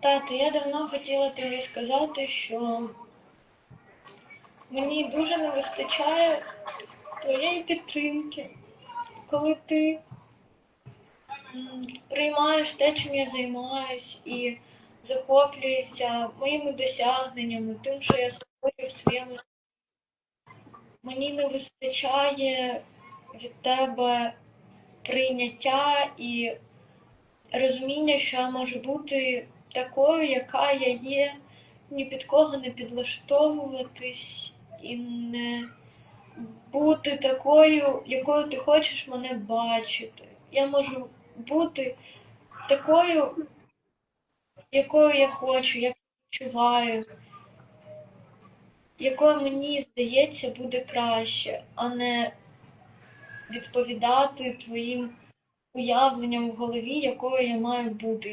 Тато, я давно хотіла тобі сказати, що мені дуже не вистачає твоєї підтримки, коли ти приймаєш те, чим я займаюсь, і захоплюєшся моїми досягненнями, тим, що я створюю в своєму. Мені не вистачає від тебе прийняття і розуміння, що я можу бути такою, яка я є, ні під кого не підлаштовуватись і не бути такою, якою ти хочеш мене бачити. Я можу бути такою, якою я хочу, як відчуваю, якою мені здається буде краще, а не відповідати твоїм уявленням в голові, якою я маю бути.